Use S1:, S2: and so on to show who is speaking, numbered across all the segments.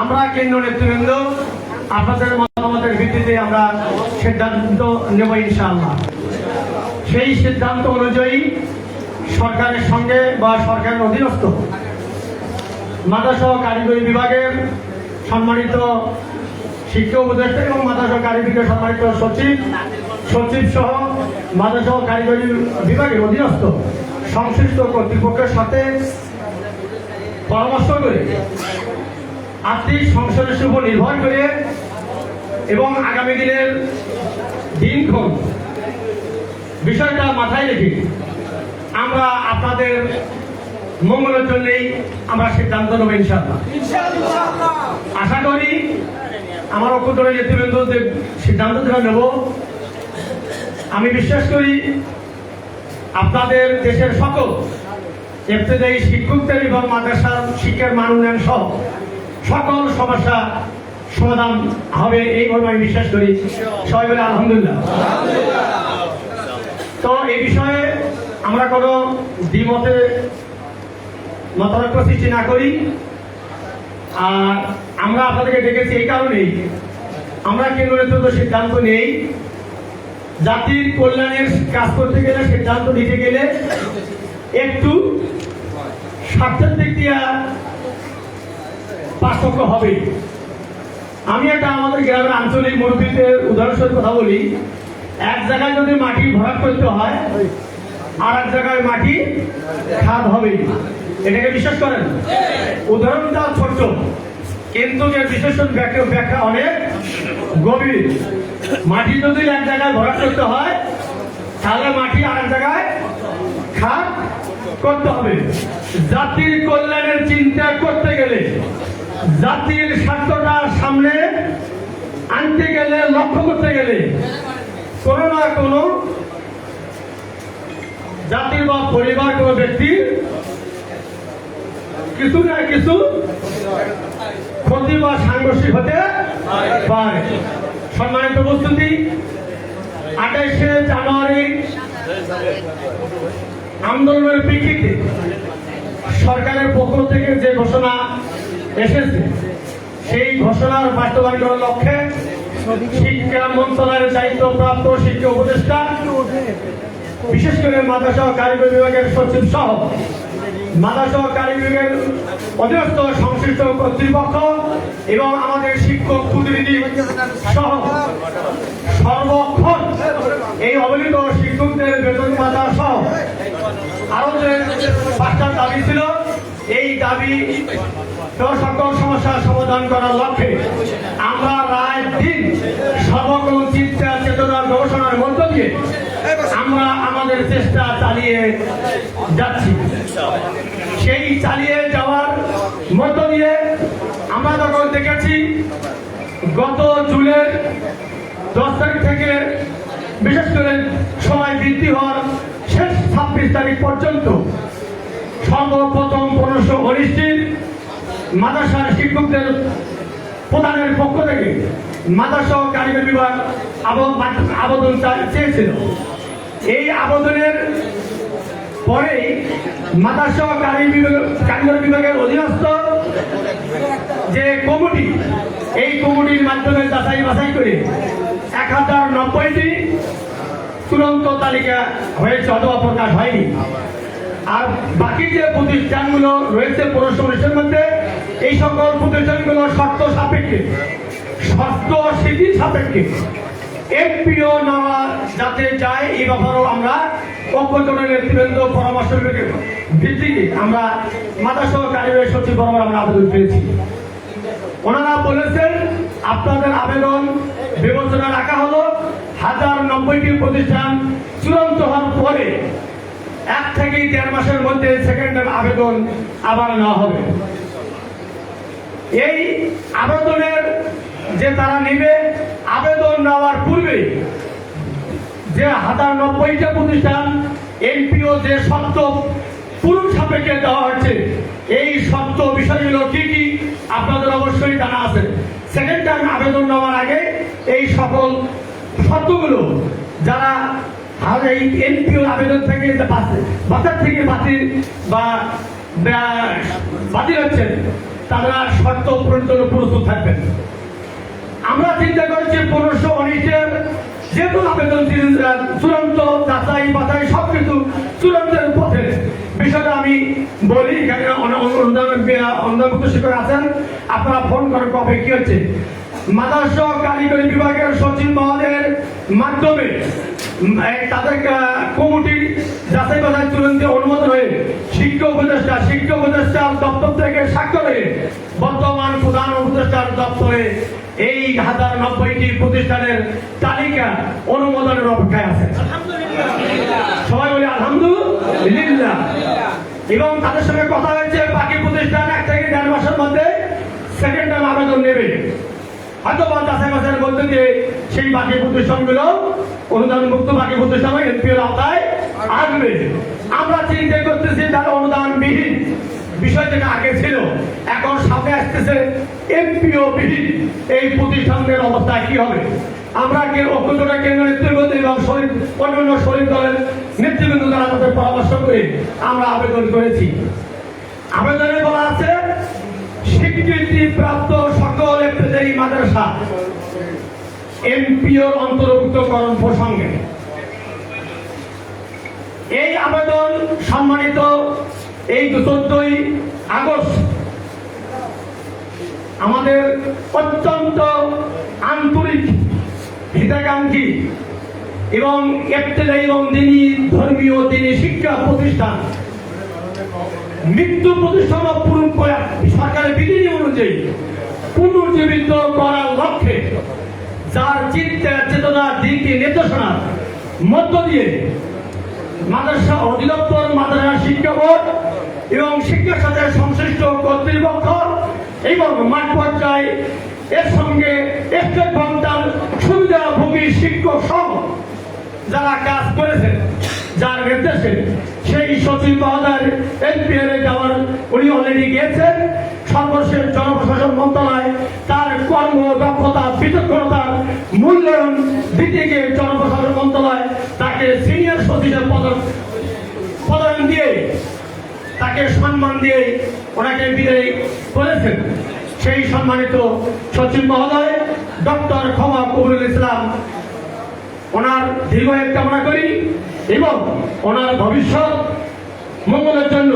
S1: আমরা কেন্দ্র নেতৃবৃন্দ, আপনাদের মতামতের ভিত্তিতে আমরা সিদ্ধান্ত নেব ইনশাআল্লাহ। সেই সিদ্ধান্ত অনুযায়ী সরকারের সঙ্গে বা সরকারের অধীনস্থ মাদ্রাসা কারিগরি বিভাগের সম্মানিত শিক্ষা উপদেষ্টা এবং মাদ্রাসা কারিগরি সম্মানিত সচিব সচিব সহ মাদ্রাসা কারিগরি বিভাগের অধীনস্থ সংশ্লিষ্ট কর্তৃপক্ষের সাথে পরামর্শ করে আর্থিক সংসদের উপর নির্ভর করে এবং আগামী দিনের দিনক্ষণ বিষয়টা মাথায় রেখে আমরা আপনাদের মঙ্গলের জন্যই আমরা সিদ্ধান্ত নেব ইনশাআল্লাহ। আশা করি আমার অক্ষতরে নেতৃবৃন্দ যে সিদ্ধান্ত যেটা নেব। আমি বিশ্বাস করি আপনাদের দেশের সকল এফতেদায়ী শিক্ষকদের এবং মাদ্রাসার শিক্ষার মান উন্নয়ন সহ সকল সমস্যা সমাধান হবে এই মর্মে আমি বিশ্বাস করি। সবাই বলে আলহামদুলিল্লাহ। তো এই বিষয়ে আমরা কোনো দ্বিমতে মতানৈক্য সৃষ্টি না করি। আর আমরা আপনাদেরকে ডেকেছি এই কারণেই। আমরা কেন্দ্র নেতৃত্ব সিদ্ধান্ত নেই। জাতির কল্যাণের কাজ করতে গেলে, সিদ্ধান্ত নিতে গেলে একটু স্বার্থের দিক দিয়ে পার্থক্য হবে। আমি একটা আমাদের গ্রামের আঞ্চলিক মুরব্বীদের উদাহরণস্বরূপ কথা বলি। এক জায়গায় যদি মাটি ভরাট করতে হয় আর এক জায়গায় মাটি খাদ হবে। এটাকে বিশ্বাস করেন? উদাহরণটা ছোট্ট, কিন্তু যে ব্যাখ্যা ব্যাখ্যা অনেক গভীর। মাটি যদি এক জায়গায় ভরাট করতে হয়, তাহলে মাটি আর এক জায়গায় খাদ করতে হবে। জাতির কল্যাণের চিন্তা করতে গেলে জাতির স্বার্থটা সামনে আনতে গেলে, লক্ষ্য করতে গেলে কোনো না কোনো জাতির বা পরিবার, কোনো ব্যক্তির কিছু না কিছু ক্ষতি বা সাংঘর্ষিক হতে পারে। সম্মানিত উপস্থিতি, আঠাইশে জানুয়ারি আন্দোলনের প্রেক্ষিতে সরকারের পক্ষ থেকে যে ঘোষণা এসেছে। সেই ঘোষণার বাস্তবায়ন করার লক্ষ্যে শিক্ষা মন্ত্রণালয়ের দায়িত্বপ্রাপ্ত শিক্ষা উপদেষ্টা, বিশেষ করে মাদ্রাসা কারিগরি বিভাগের সচিব সহ মাদ্রাসা কারিগরি বিভাগের অধীনস্থ সংশ্লিষ্ট কর্তৃপক্ষ এবং আমাদের শিক্ষক প্রতিনিধি সহ সর্বক্ষণ এই অবহেলিত শিক্ষকদের বেতন ভাতা সহ আরও যে পাঁচটা দাবি ছিল, এই দাবি সকল সমস্যার সমাধান করার লক্ষ্যে আমরা রায় দিন। সর্বক্রম চিন্তা চেতনার গবেষণার মধ্য দিয়ে আমরা আমাদের চেষ্টা চালিয়ে যাচ্ছি। সেই চালিয়ে যাওয়ার মধ্য দিয়ে আমরা যখন দেখেছি, গত জুনের দশ তারিখ থেকে বিশেষ করে সময় বৃদ্ধি হওয়ার শেষ ছাব্বিশ তারিখ পর্যন্ত সর্বপ্রথম পনেরোশো অনিশ্চিত মাদ্রাসার শিক্ষকদের প্রধানের পক্ষ থেকে মাদ্রাসা কারিগরি বিভাগ আব- আবেদন চেয়েছিল। এই আবেদনের পরে মাদ্রাসা কারিগরি বিভাগের অধীনস্থ যে কমিটি, এই কমিটির মাধ্যমে যাচাই বাছাই করে এক হাজার নব্বইটি চূড়ান্ত তালিকা হয়েছে অথবা প্রকাশ হয়নি। আর বাকি যে প্রতিষ্ঠানগুলো রয়েছে পৌরসভার মধ্যে, এই সকল প্রতিষ্ঠানগুলো শর্ত সাপেক্ষে, শর্ত স্মৃতি সাপেক্ষে এমপিও নেওয়া যাতে যায়, এই ব্যাপারেও আমরা পক্ষজনের নেতৃবৃন্দ পরামর্শ ভিত্তিতে আমরা মাদ্রাসা কারিগরি সচিব বরাবর আমরা আবেদন পেয়েছি ওনারা বলেছেন, আপনাদের আবেদন বিবেচনা রাখা হলো। হাজার নব্বইটি প্রতিষ্ঠান চূড়ান্ত হওয়ার পরে এক থেকে দেড় মাসের মধ্যে সেকেন্ড আবেদন আবার নেওয়া হবে। এই আবেদনের যে তারা নেবে, আবেদন নেওয়ার পূর্বে যে হাজার নব্বইটা প্রতিষ্ঠান, এনপিও যে শর্ত পূরণ সাপেক্ষে দেওয়া হচ্ছে এই শর্ত বিষয়গুলো কি কি আপনাদের অবশ্যই জানা আছে। সেকেন্ড টাইম আবেদন নেওয়ার আগে এই সকল শর্তগুলো যারা আর এই এনপিও আবেদন থেকে বাজার থেকে বাতিল বা বাতিল হচ্ছেন তারা শর্ত পূরণ প্রস্তুত থাকবেন। আমরা চিন্তা করছি পনেরোশো উনিশের যেহেতু আবেদন চূড়ান্ত যাচাই বাছাই সবকিছু চূড়ান্তের পথে। বিষয়টা আমি বলি, এখানে অন- অন- অনুদান অনুদানভুক্ত শিক্ষক আছেন। আপনারা ফোন করেন কবে কি হচ্ছে? মাদার্স কারিগরি বিভাগের সচিব মহোদয়ের মাধ্যমে তাদের কমিটির যাচাই বাছাই চূড়ান্ত অনুমোদন হয়ে শিক্ষা উপদেষ্টা, শিক্ষা উপদেষ্টার দপ্তর থেকে স্বাক্ষরে বর্তমান প্রধান উপদেষ্টার দপ্তরে এই হাজার নব্বইটি প্রতিষ্ঠানের তালিকা অনুমোদনের অপেক্ষায় আছে। সবাই বলি আলহামদুলিল্লাহ। এবং তাদের সঙ্গে কথা হয়েছে বাকি প্রতিষ্ঠান এক থেকে দেড় মাসের মধ্যে সেকেন্ড টাইম আবেদন নেবে। হয়তো বা যাচাই বাছাইয়ের মধ্যে দিয়ে সেই বাকি প্রতিষ্ঠানগুলো, অনুদান মুক্ত বাকি প্রতিষ্ঠান এনপিওর আওতায় আমরা চিন্তা করতেছি যারা আগে ছিল, এখন আসতেছে বিহীন এই অবস্থা কি হবে? আমরা শরীর অন্যান্য শরীর দলের পরামর্শ করে আমরা আবেদন করেছি। আবেদনে বলা আছে স্বীকৃতি প্রাপ্ত মাদ্রাসা এমপিওর অন্তর্ভুক্তকরণ প্রসঙ্গে। এই আবেদন সম্মানিত এই চোদ্দই আগস্ট আমাদের অত্যন্ত আন্তরিক হিতাকাঙ্ক্ষী এবং এপ্তেলাই এবং দিনী ধর্মীয় দিনী শিক্ষা প্রতিষ্ঠান, মৃত্যু প্রতিষ্ঠান পূরণ করে সরকারের বিধি অনুযায়ী পুনর্জীবিত করার লক্ষ্যে যার চিন্তা চেতনা দিকে নির্দেশনা, মধ্য দিয়ে মাদ্রাসা অধিদপ্তর, মাদ্রাসা শিক্ষা বোর্ড এবং শিক্ষার সাথে সংশ্লিষ্ট কর্তৃপক্ষ এবং মাঠ পর্যায়ে এর সঙ্গে স্টেট বাংলার সুবিধাভোগী শিক্ষক সহ যারা কাজ করেছেন, যার নির্দেশে সেই সচিব মহোদয় এনপিএল এ যাওয়ার উনি অলরেডি গিয়েছেন। সর্বশেষ জনপ্রশাসন মন্ত্রণালয় তার কর্ম দক্ষতা বিচক্ষণতার মূল্যায়ন দিতে জনপ্রশাসন মন্ত্রণালয় তাকে সিনিয়র সচিবের পদ পদায়ন দিয়ে, তাকে সম্মান দিয়ে ওনাকে বিদায় করেছেন। সেই সম্মানিত সচিব মহোদয়, ডক্টর ক্ষমা কবুল ইসলাম, ওনার দীর্ঘায়ু কামনা করি এবং ওনার ভবিষ্যৎ মঙ্গলের জন্য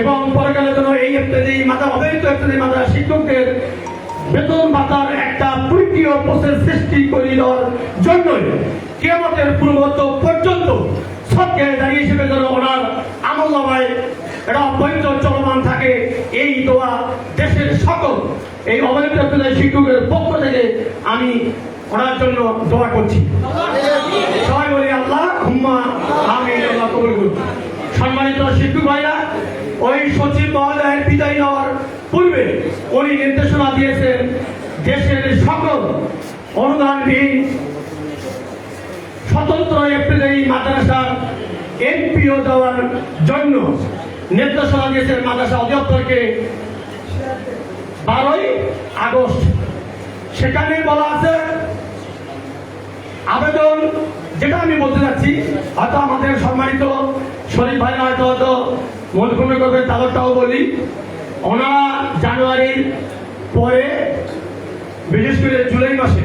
S1: এবং পরকালের জন্য এই ইত্যাদি মাতা অবহিত ইত্যাদি মাতা শিক্ষকদের বেতন ভাতার একটা প্রক্রিয় প্রসেস সৃষ্টি করে দেওয়ার জন্যই কেমতের পূর্বত পর্যন্ত সবকে দাঁড়িয়ে হিসেবে যেন ওনার আমল নামায় এটা অব্যাহত চলমান থাকে, এই দোয়া দেশের সকল এই অবহিত শিক্ষকের পক্ষ থেকে আমি ওনার জন্য দোয়া করছি। সবাই বলি আল্লাহ, হুম্মা আমি আল্লাহ কবুল করুন। সম্মানিত শিক্ষক ভাইরা, ওই সচিব মহোদয়ের বিদায় নেওয়ার পূর্বে উনি নির্দেশনা দিয়েছেন, দেশের সকল অনুদানবিহীন স্বতন্ত্র এপ্রিলেই মাদ্রাসার এমপিও দেওয়ার জন্য নির্দেশনা দিয়েছেন মাদ্রাসা অধিদপ্তরকে। বারোই আগস্ট, সেখানে বলা আছে, আবেদন, যেটা আমি বলতে যাচ্ছি, হয়তো আমাদের সম্মানিত শরীফ ভাই হয়তো হয়তো মনে মনে করবে তাদেরটাও বলি। ওনারা জানুয়ারির পরে বিশেষ করে জুলাই মাসে,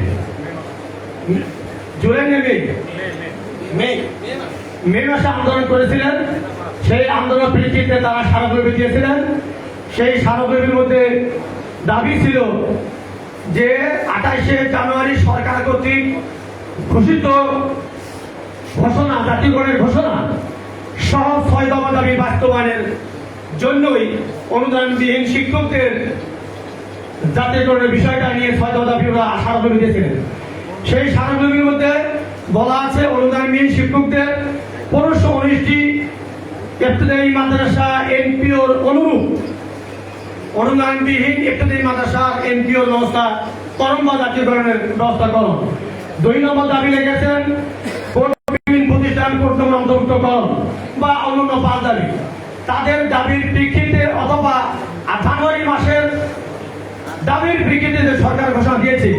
S1: জুলাই মে? মে। মাসে আন্দোলন করেছিলেন। সেই আন্দোলন প্রেক্ষিতে তারা স্মারকলিপি দিয়েছিলেন। সেই স্মারকলিপির মধ্যে দাবি ছিল যে আঠাইশে জানুয়ারি সরকার কর্তৃক ঘোষিত ঘোষণা জাতীয়করণের ঘোষণা সহ ছয় দফা বাস্তবায়নের জন্যই অনুদানবিহীন শিক্ষকদের জাতীয়করণের বিষয়টা নিয়ে ছয় দফা দাবি ওরা স্মারকলিপি দিয়েছিলেন। সেই স্মারকলিপির মধ্যে বলা আছে অনুদানবিহীন শিক্ষকদের পনেরোশো উনিশটি ইবতদায়ী মাদ্রাসা এনপিওর অনুরূপ। অনুদানবিহীন ইবতদায়ী মাদ্রাসা এনপিওর ব্যবস্থা করম বা জাতীয়করণের ব্যবস্থা করুন দুই নম্বর দাবি রেখেছেন প্রতিষ্ঠান কর্তব্য অন্তর্ভুক্ত করুন বা অন্যান্য পাঁচ দাবি তাদের দাবির প্রেক্ষিতে অথবা জানুয়ারি মাসের দাবির ভিত্তিতে যে সরকার ঘোষণা দিয়েছে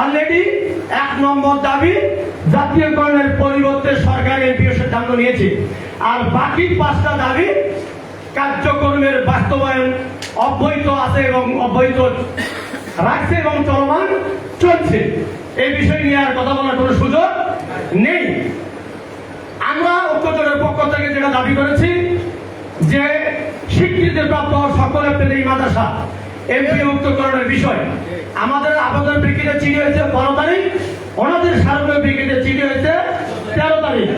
S1: অলরেডি এক নম্বর দাবি জাতীয়করণের পরিবর্তে সরকার এমপিও সিদ্ধান্ত নিয়েছে। আর বাকি পাঁচটা দাবি কার্যক্রমের বাস্তবায়ন অব্যহিত আছে এবং অব্যহিত রাখছে এবং চলমান চলছে। এই বিষয় নিয়ে আর কথা বলার কোনো সুযোগ নেই। আমরা ঐক্যজোটের পক্ষ থেকে যেটা দাবি করেছি যে স্বীকৃতিপ্রাপ্ত সকলে পেলে এই মাদ্রাসা এমপি মুক্তকরণের বিষয়। আমাদের আবেদন বিক্রিতে চিঠি হয়েছে বারো তারিখ, ওনাদের সার্বজনীন বিক্রিতে চিঠি হয়েছে তেরো তারিখ।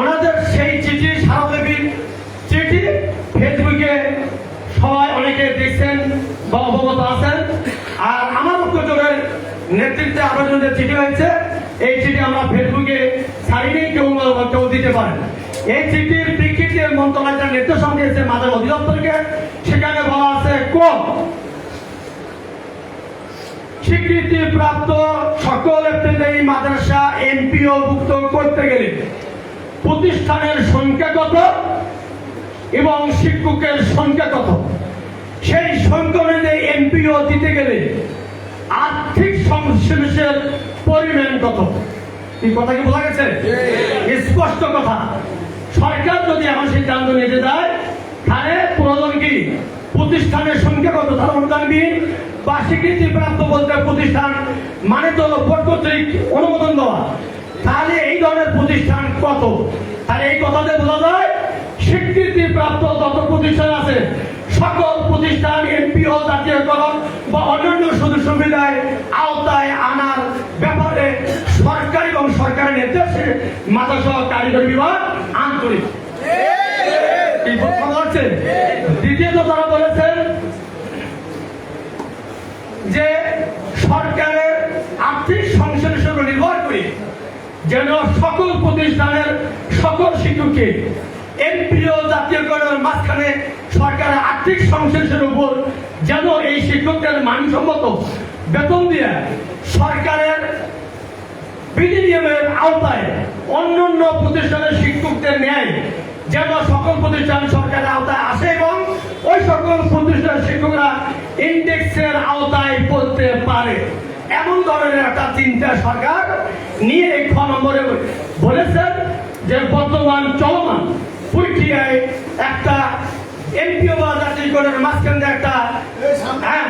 S1: ওনাদের সেই চিঠি সারদেবীর চিঠি ফেসবুকে সবাই অনেকে দেখছেন বা অবগত আছেন। আর আমার উত্তরের নেতৃত্বে আবেদন যে চিঠি হয়েছে। এই চিঠি আমরা ফেসবুকে ছাড়িনি, কেউ কেউ দিতে পারেন এই চিঠির বিকৃতি মন্ত্রণালয়ের নির্দেশন দিয়েছে মাদের অধিদপ্তরকে। সেখানে বলা আছে, কোন? স্বীকৃতি প্রাপ্ত সকল এই মাদ্রাসা এমপিও ভুক্ত করতে গেলে প্রতিষ্ঠানের সংখ্যা কত এবং শিক্ষকের সংখ্যা কত? সেই সংখ্যা অনুযায়ী এমপিও দিতে গেলে আর্থিক সংশ্লেষের এই কথা কি বলা গেছে? স্পষ্ট কথা। সরকার যদি এমন সিদ্ধান্ত নিতে দেয় তাহলে প্রয়োজন কি? প্রতিষ্ঠানের সংখ্যা কত তার অনুদানবিহীন বা স্বীকৃতি প্রাপ্ত বলতে প্রতিষ্ঠান মানে তো বোর্ড কর্তৃক অনুমোদন দেওয়া। তাহলে এই ধরনের প্রতিষ্ঠান কত? তাহলে এই কথাতে বোঝা যায় স্বীকৃতি প্রাপ্ত যত প্রতিষ্ঠান আছে সকল প্রতিষ্ঠান এমপিও জাতীয়করণ বা অন্যান্য সুযোগ সুবিধায় আওতায় ব্যাপারে সরকার এবং সরকারের নির্দেশে মাদ্রাসা কারিগরি বিভাগ আন্তরিক দ্বিতীয়ত তারা বলেছেন যে সরকারের আর্থিক সংশ্লেষের উপর নির্ভর করে যেন সকল প্রতিষ্ঠানের সকল শিক্ষককে এমপিও জাতীয়করণের মাঝখানে সরকারের আর্থিক সংশ্লেষের উপর যেন এই শিক্ষকদের মানসম্মত বেতন দিয়ে সরকারের বিধিনিয়মের আওতায় অন্যান্য প্রতিষ্ঠানের শিক্ষকদের ন্যায় যেন সকল প্রতিষ্ঠান সরকারের আওতায় আসে এবং ওই সকল প্রতিষ্ঠানের শিক্ষকরা ইন্ডেক্সের আওতায় পড়তে পারে। এমন ধরনের একটা চিন্তা সরকার নিয়ে এই খ নম্বরে বলেছেন যে বর্তমান চলমান প্রক্রিয়ায় একটা এমপিও বা জাতীয়করণের মাঝখান একটা হ্যাঁ,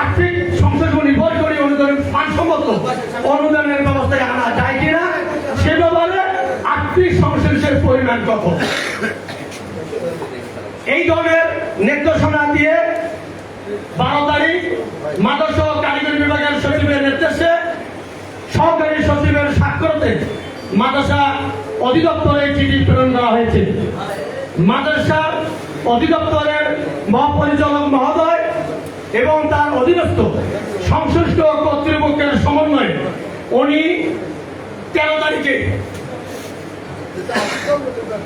S1: আর্থিক মানসম্মত অনুদানের ব্যবস্থায় আনা যায় কিনা? সে ব্যাপারে আর্থিক সংশ্লেষের পরিমাণ কত? এই ধরনের নির্দেশনা দিয়ে বারো তারিখ মাদক কারিগরি বিভাগের সচিবের নির্দেশে সহকারী সচিবের স্বাক্ষরতে মাদ্রাসা অধিদপ্তরে চিঠি প্রেরণ করা হয়েছে। মাদ্রাসা অধিদপ্তরের মহাপরিচালক মহোদয় এবং তার অধীনস্থ সংশ্লিষ্ট কর্তৃপক্ষের সমন্বয়ে উনি তেরো তারিখে।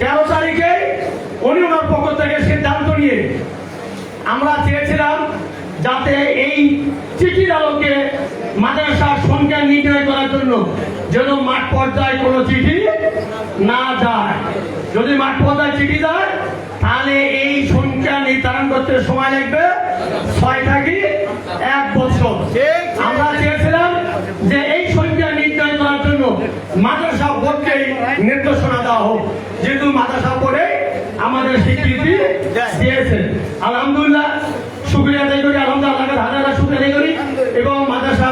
S1: তেরো তারিখে উনি ওনার পক্ষ থেকে সিদ্ধান্ত নিয়ে আমরা চেয়েছিলাম যাতে এই চিঠির আলোকে মাদ্রাসার সংখ্যা নির্ণয় করার জন্য যেন মাঠ পর্যায়ে কোনো চিঠি না যায়। যদি মাঠ পর্যায়ে চিঠি যায়, তাহলে এই সংখ্যা নির্ধারণ করতে সময় লাগবে। ছয় থাকি এক বছর। আমরা চেয়েছিলাম যে এই সংখ্যা নির্ণয় করার জন্য মাদ্রাসা বোর্ডকে নির্দেশনা দেওয়া হোক। যেহেতু মাদ্রাসা বোর্ডে আমাদের স্বীকৃতি দিয়েছে। আলহামদুলিল্লাহ, শুক্রিয়া আদায় করি, আলহামদুলিল্লাহ হাজার আদায় করি। এবং মাদ্রাসা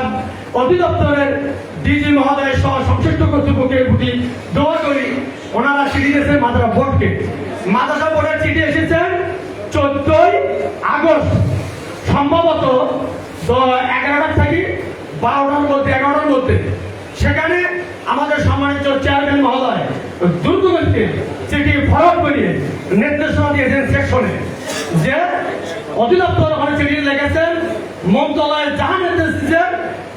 S1: অধিদপ্তরের ডিজি মহোদয় সহ সংশ্লিষ্ট কর্তৃপক্ষের প্রতি দোয়া করি, ওনারা চিঠি দিয়েছেন মাদ্রাসা বোর্ডকে। মাদ্রাসা বোর্ডের চিঠি এসেছেন চোদ্দই আগস্ট। সম্ভবত এগারোটার থেকে বারোটার মধ্যে, এগারোটার মধ্যে। সেখানে আমাদের সম্মানিত চেয়ারম্যান মহোদয় দ্রুত গতিতে চিঠি ফরওয়ার্ড করিয়ে নির্দেশনা দিয়েছেন সেকশনে যে অধিদপ্তর ওখানে চিঠি লিখেছেন, মন্ত্রণালয় যাহা নির্দেশ দিচ্ছেন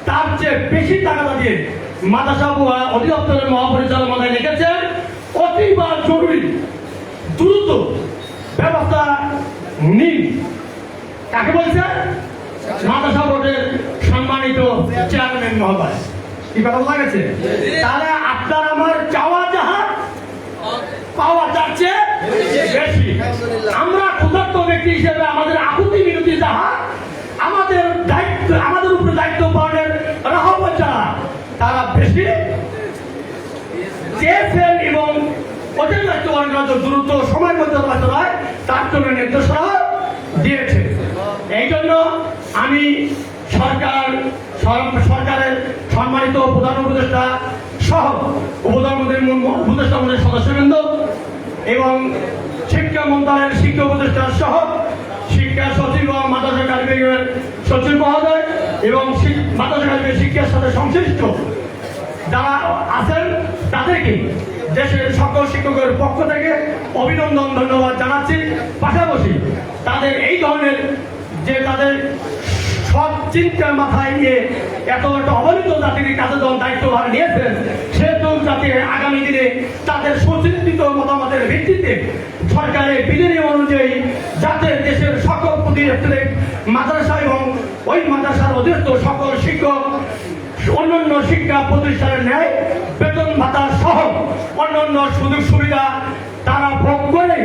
S1: তার চেয়ে বেশি টাকা দিয়ে মাদ্রাসা অধিদপ্তরের মহাপরিচালক মহোদয় লিখেছেন অতিবা জরুরি, দ্রুত ব্যবস্থা নিন। কাকে বলছে? মাদ্রাসা বোর্ডের সম্মানিত চেয়ারম্যান মহোদয়। কি কথা বলা গেছে? তাহলে আপনার আমার চাওয়া যাহা, পাওয়া যাচ্ছে বেশি। আমরা ক্ষুধার্ত ব্যক্তি হিসেবে আমাদের আকুতি বিরোধী যাহা, আমাদের দায়িত্ব, আমাদের উপরে দায়িত্ব পালনের রাহবা যারা তারা বেশি। চেয়েছেন এবং ওদের দায়িত্ব পালন দ্রুত সময়ের মধ্যে তার জন্য নির্দেশনা দিয়েছে। এই জন্য আমি সরকার, সর- সরকারের সম্মানিত প্রধান উপদেষ্টা সহ উপধানমন্ত্রীর উপদেষ্টা মন্ত্রীর সদস্যবৃন্দ এবং শিক্ষা মন্ত্রণালয়ের শিক্ষা উপদেষ্টা সহ শিক্ষা সচিব এবং মাদ্রাসা কারিগরের সচিব মহোদয় এবং মাদ্রাসা কারিগরি শিক্ষার সাথে সংশ্লিষ্ট যারা আছেন তাদেরকে দেশের সকল শিক্ষকের পক্ষ থেকে অভিনন্দন, ধন্যবাদ জানাচ্ছি। পাশাপাশি তাদের এই ধরনের যে তাদের চিন্তার মাথায় নিয়ে এত একটা অবনীত জাতির কাছে যখন দায়িত্বভার নিয়েছেন, সেহেতু যাতে আগামী দিনে তাদের সুচিন্তিত মতামতের ভিত্তিতে সরকারের বিধানী অনুযায়ী যাতে দেশের সকল প্রতিষ্ঠানে মাদ্রাসা এবং ওই মাদ্রাসার অধীনস্থ সকল শিক্ষক, অন্যান্য শিক্ষা প্রতিষ্ঠানের ন্যায় বেতন ভাতা সহ অন্যান্য সুযোগ সুবিধা তারা ভোগ করে,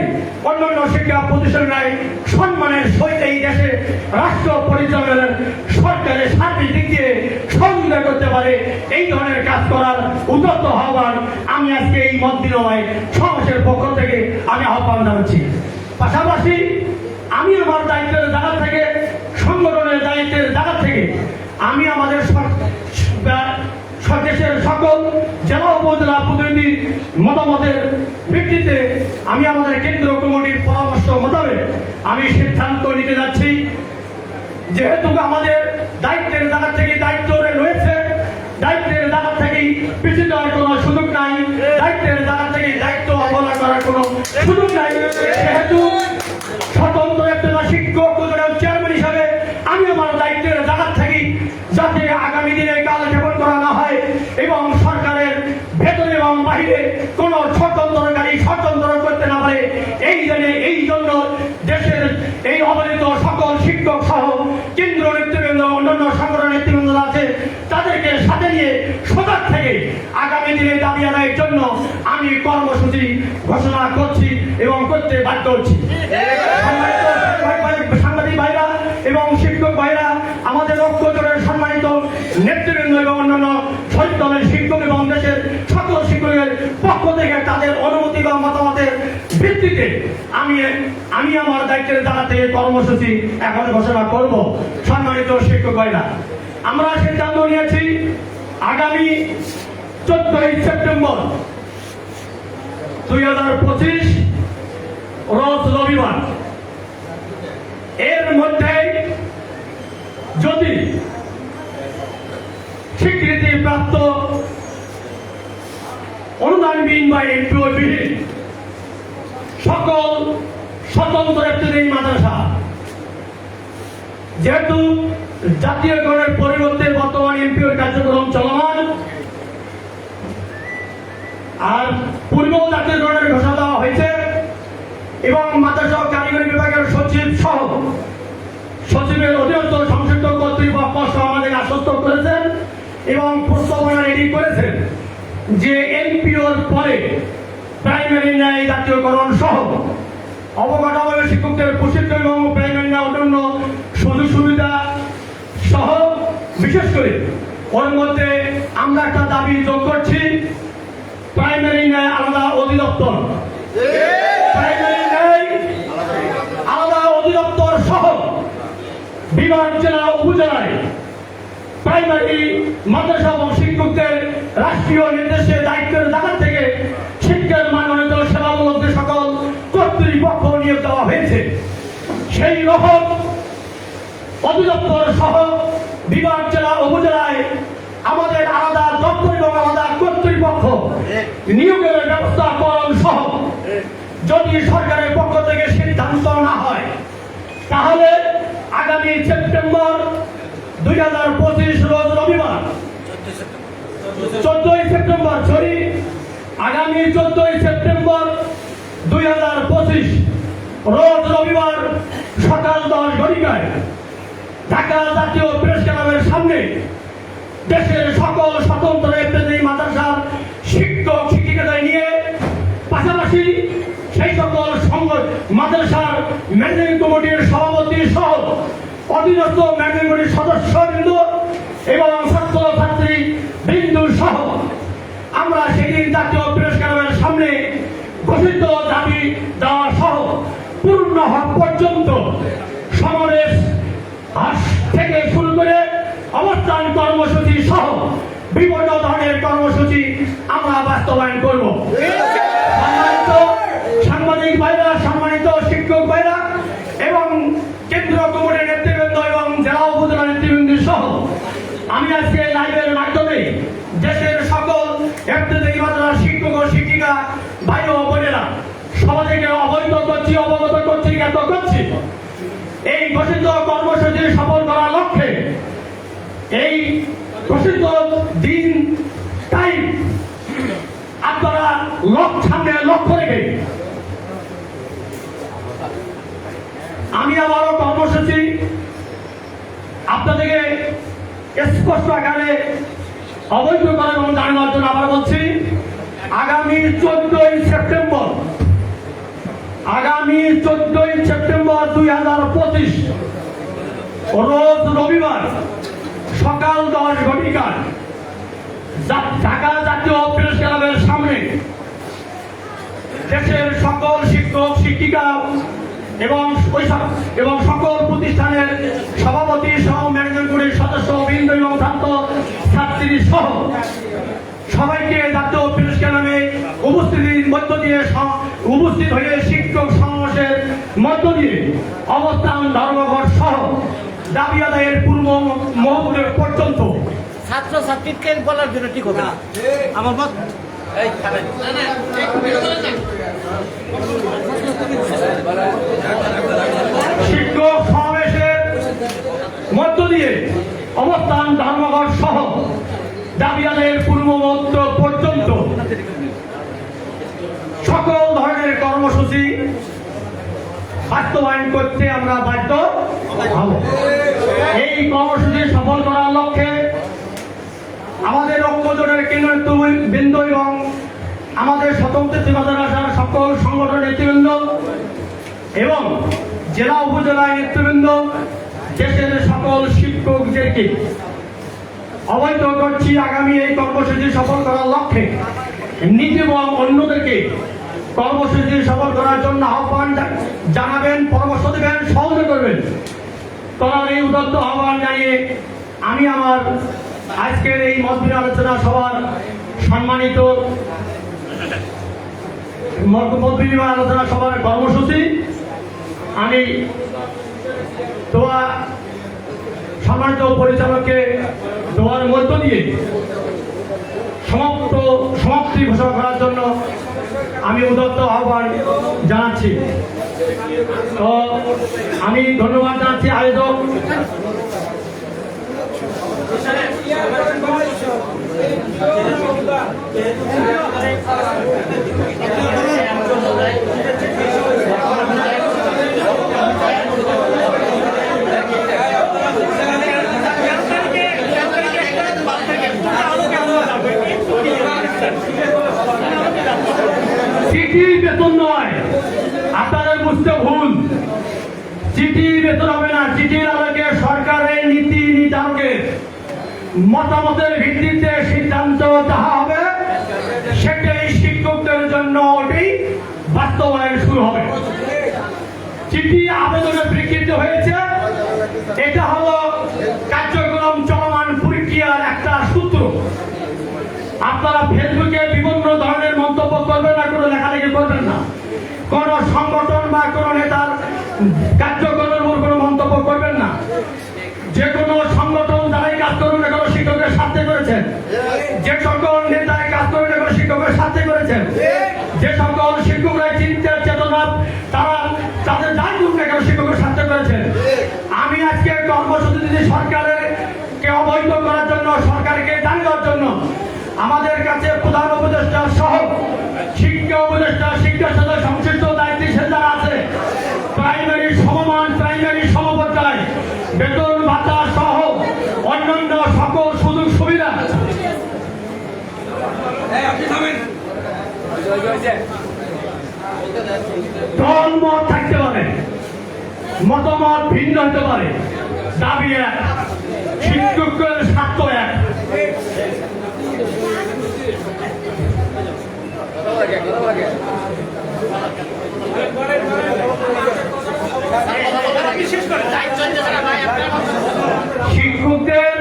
S1: অন্যান্য শিক্ষা প্রতিষ্ঠানের সম্মানের সহিত এই দেশে রাষ্ট্র পরিচালনার সরকারের সার্বিক দিক দিয়ে সহযোগিতা করতে পারে, এই ধরনের কাজ করার উদ্যত হওয়ার আমি আজকে এই বিনিময় সমাজের পক্ষ থেকে আমি আহ্বান জানাচ্ছি। পাশাপাশি আমি আমার দায়িত্বের জায়গা থেকে, সংগঠনের দায়িত্বের জায়গা থেকে আমি আমাদের সর- বা- সর- দেশের সকল জেলা উপজেলা প্রতিনিধি মতামতের ভিত্তিতে আমি আমাদের কেন্দ্রীয় কমিটির পরামর্শ মোতাবেক আমি সিদ্ধান্ত নিতে যাচ্ছি। যেহেতু আমাদের দায়িত্বের জায়গা থেকে দায়িত্ব রয়েছে, দায়িত্বের জায়গা থেকেই পিছিয়ে যাওয়ার কোনো সুযোগ নাই, দায়িত্বের জায়গা থেকে দায়িত্ব অবহেলা করার কোনো সুযোগ নাই। যেহেতু অন্যান্য সংগঠন নেতৃবৃন্দ আছে, তাদেরকে সাথে নিয়ে সজাগ থেকে আগামী দিনে দাবি আদায়ের জন্য আমি কর্মসূচি ঘোষণা করছি এবং করতে বাধ্য হচ্ছি। সাংবাদিক ভাইরা এবং শিক্ষক ভাইরা, আমাদের ঐক্য নেতৃবৃন্দ এবং অন্যান্য শহীদ দলের শিক্ষক এবং দেশের সকল শিক্ষকের পক্ষ থেকে তাদের অনুমতি বা মতামতের ভিত্তিতে আমি আমি আমার দায়িত্বের থেকে কর্মসূচি এখন ঘোষণা করব। সম্মানিত শিক্ষক ভাইরা, আমরা সিদ্ধান্ত নিয়েছি আগামী চোদ্দই সেপ্টেম্বর দুই হাজার পঁচিশ রোজ রবিবার। এর মধ্যে যদি স্বীকৃতি প্রাপ্ত অনুদানবিহীন বা এমপিও বিহীন সকল স্বতন্ত্র একটি মাদ্রাসা। যেহেতু জাতীয়করণের পরিবর্তে বর্তমান এমপিওর কার্যক্রম চলমান, আর পূর্বেও জাতীয়করণের ঘোষণা দেওয়া হয়েছে, এবং মাদ্রাসা কারিগরি বিভাগের সচিব সহ সচিবের অধীনস্থ সংশ্লিষ্ট কর্তৃপক্ষ আমাদের আশ্বস্ত করেছেন। এবং প্রস্তাবনা রেডি করেছেন যে এনপিওর পরে প্রাইমারি ন্যায় জাতীয়করণ সহ অবকাঠামো শিক্ষকদের প্রশিক্ষণ এবং প্রাইমারি ন্যায় অন্যান্য সুযোগ সুবিধা সহ বিশেষ করে ওর মধ্যে আমরা একটা দাবি যোগ করছি প্রাইমারি ন্যায় আলাদা অধিদপ্তর। প্রাইমারি ন্যায় আলাদা অধিদপ্তর সহ বিভাগ জেলা উপজেলায় প্রাইমারি মাদ্রাসা এবং শিক্ষকদের রাষ্ট্রীয় নির্দেশে দায়িত্বের জায়গা থেকে শিক্ষার মানবিত সেবামূলক যে সকল কর্তৃপক্ষ নিয়োগ দেওয়া হয়েছে। সেই রকম অধিদপ্তর সহ বিভাগ জেলা, উপজেলায় আমাদের আলাদা দপ্তর এবং আলাদা কর্তৃপক্ষ নিয়োগের ব্যবস্থাকরণ সহ যদি সরকারের পক্ষ থেকে সিদ্ধান্ত না হয়, তাহলে আগামী সেপ্টেম্বর দুই হাজার পঁচিশ রোজ রবিবার চোদ্দই সেপ্টেম্বর সরি আগামী চোদ্দই সেপ্টেম্বর দুই হাজার পঁচিশ রোজ রবিবার সকাল দশ ঘটিকায় ঢাকা জাতীয় প্রেস ক্লাবের সামনে দেশের সকল স্বতন্ত্র এপ্রেসি মাদ্রাসার শিক্ষক, শিক্ষিকাদের নিয়ে পাশাপাশি সেই সকল সংঘ মাদ্রাসার ম্যানেজিং কমিটির সভাপতি সহ অধীনস্থ ম্যানেজিং কমিটির সদস্য বিন্দু এবং ছাত্র ছাত্রী বিন্দু সহ। আমরা সেদিন জাতীয় প্রেস ক্লাবের সামনে ঘোষিত দাবি দেওয়া সহ পূর্ণ হওয়া পর্যন্ত সমাবেশ আজ থেকে শুরু করে অবস্থান কর্মসূচি সহ বিভিন্ন ধরনের কর্মসূচি আমরা বাস্তবায়ন করব। সম্মানিত সাংবাদিক ভাইরা সম্মানিত শিক্ষক ভাইরা এবং কেন্দ্রীয় কমিটির নেতৃবৃন্দ এবং জেলা উপজেলা নেতৃবৃন্দ সহ আমি আজকে এই লাইভের মাধ্যমে দেশের সকল এফতেদারি মাত্রা শিক্ষক ও শিক্ষিকা ভাই ও বোনেরা সবাইকে অবৈধ করছি, অবগত করছি, জ্ঞাত করছি। এই ঘোষিত কর্মসূচি সফল করার লক্ষ্যে এই ঘোষিত দিন টাইম আপনারা লক্ষ্য সামনে লক্ষ্য রেখে আমি আবারও কর্মসূচি আপনাদেরকে স্পষ্ট আকারে অবৈধ করার এবং জানানোর জন্য আবার বলছি, আগামী চোদ্দই সেপ্টেম্বর, আগামী চোদ্দই সেপ্টেম্বর দুই হাজার পঁচিশ, রোজ রবিবার সকাল দশ ঘটিকার ঢাকা জাতীয় প্রেস ক্লাবের সামনে দেশের সকল শিক্ষক, শিক্ষিকা এবং এবং সকল প্রতিষ্ঠানের সভাপতি সহ সহ সবাইকে জাতীয় প্রেস ক্লাবে উপস্থিতির মধ্য দিয়ে উপস্থিত হয়ে শিক্ষক সমাবেশের মধ্য দিয়ে অবস্থান ধর্মঘট সহ দাবি আদায়ের পূর্ব মুহূর্ত পর্যন্ত
S2: ছাত্র ছাত্রীকে বলার জন্য ঠিক হবে না। আমার মত
S1: শিক্ষক সমাবেশের মধ্য দিয়ে অবস্থান ধর্মঘট সহ দাবি আদায়ের পূর্বমন্ত্র পর্যন্ত সকল ধরনের কর্মসূচি বাস্তবায়ন করতে আমরা বাধ্য এই কর্মসূচি সফল করার লক্ষ্যে আমাদের ঐক্যজোটের কেন্দ্রবিন্দু এবং আমাদের স্বতন্ত্র সীমাদার আসার সকল সংগঠন নেতৃবৃন্দ এবং জেলা উপজেলায় নেতৃবৃন্দ, দেশের সকল শিক্ষকদেরকে অবৈধ করছি আগামী এই কর্মসূচি সফল করার লক্ষ্যে নিজে এবং অন্যদেরকে কর্মসূচি সফল করার জন্য আহ্বান জানাবেন, পরামর্শ দেবেন সহযোগ করবেন। করার এই উদত্ত আহ্বান জানিয়ে আমি আমার আজকের এই মতবির আলোচনা সভার সম্মানিত মত বিনিময় আলোচনা সভার কর্মসূচি। আমি দোয়া সম্মানিত পরিচালককে দেওয়ার মধ্য দিয়ে সমাপ্ত, সমাপ্তি ঘোষণা করার জন্য আমি উদত্ত আহ্বান জানাচ্ছি। তো আমি ধন্যবাদ জানাচ্ছি আয়োজক। চিঠির বেতন নয় আপনাদের বুঝতে ভুল। চিঠির বেতন হবে না। চিঠির আলোকে সরকারের নীতি নির্ধারকের মতামতের ভিত্তিতে সিদ্ধান্ত যাহা হবে। সেটাই শিক্ষকদের জন্য ওটাই বাস্তবায়ন শুরু হবে। চিঠি আবেদনে বিকৃত হয়েছে, এটা হলো কার্যক্রম চলমান প্রক্রিয়ার একটা সূত্র। আপনারা ফেসবুকে বিভিন্ন ধরনের মন্তব্য করবেন না, কোনো লেখালেখি করবেন না। কোন সংগঠন বা কোনো নেতার কার্যক্রমের উপর কোনো মন্তব্য করবেন না। আমাদের কাছে প্রধান উপদেষ্টা সহ শিক্ষা উপদেষ্টা শিক্ষার সাথে সংশ্লিষ্ট দায়িত্বশীল যারা আছে প্রাইমারি সমমান প্রাইমারি সমপর্যায় বেতন ভাতা সহ অন্যান্য সকল সুযোগ সুবিধা। মত থাকতে পারে মতামত ভিন্ন হতে পারে। দাবি এক শিক্ষকের শিক্ষকদের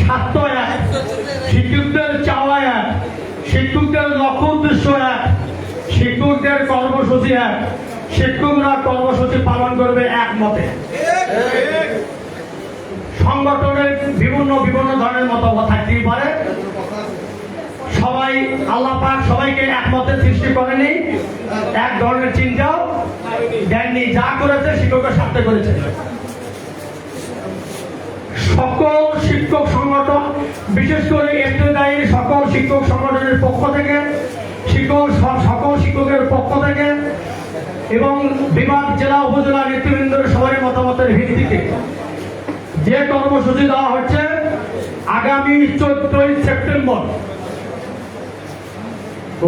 S1: স্বার্থ এক, শিক্ষকদের চাওয়া এক, শিক্ষকদের লক্ষ্য উদ্দেশ্য এক, শিক্ষকদের কর্মসূচি এক, শিক্ষকরা কর্মসূচি পালন করবে একমতে। সংগঠনের বিভিন্ন বিভিন্ন ধরনের মতামত থাকতেই পারে। সবাই, আল্লাহ পাক সবাইকে একমতে সৃষ্টি করেনি। এক ধরনের চিন্তাও দেননি যা করেছে শিক্ষকের স্বার্থে করেছে। সকল শিক্ষক সংগঠন, বিশেষ করে এফতেদায়ী সকল শিক্ষক সংগঠনের পক্ষ থেকে, শিক্ষক সকল শিক্ষকের পক্ষ থেকে এবং বিভাগ, জেলা, উপজেলা নেতৃবৃন্দের সবাই মতামতের ভিত্তিতে যে কর্মসূচি দেওয়া হচ্ছে, আগামী চোদ্দই সেপ্টেম্বর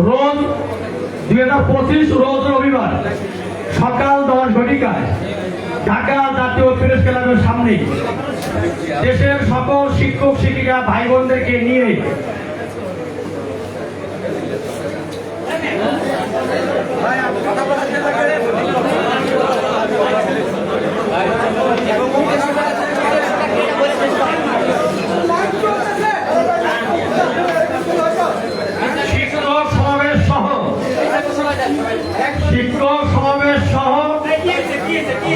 S1: রোজ দুই হাজার পঁচিশ রোজ রবিবার সকাল দশ ঘটিকায় ঢাকা জাতীয় প্রেস ক্লাবের সামনে দেশের সকল শিক্ষক, শিক্ষিকা ভাই বোনদেরকে নিয়ে সমাবেশ সহ শিক্ষক সমাবেশ সহ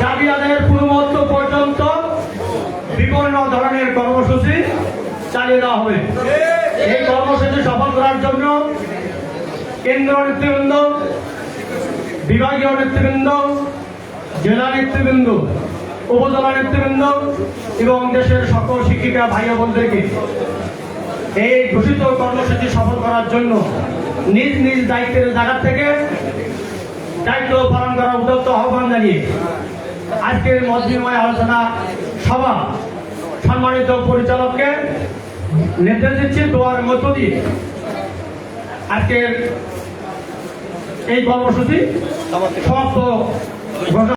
S1: দাবি আদায়ের পূর্ববর্ত পর্যন্ত বিভিন্ন ধরনের কর্মসূচি চালিয়ে দেওয়া হবে। এই কর্মসূচি সফল করার জন্য কেন্দ্র নেতৃবৃন্দ, বিভাগীয় নেতৃবৃন্দ, জেলা নেতৃবৃন্দ, উপজেলা নেতৃবৃন্দ এবং দেশের সকল শিক্ষিকা ভাই বোনদেরকে এই ঘোষিত কর্মসূচি সফল করার জন্য নিজ নিজ দায়িত্বের জায়গা থেকে দায়িত্ব পালন করার উদ্যোগ আহ্বান জানিয়ে আজকের মধ্যময় আলোচনা সভা সম্মানিত পরিচালককে নির্দেশ দিচ্ছি দোয়ার মধ্য দিয়ে। আজকের এই কর্মসূচি সমাপ্ত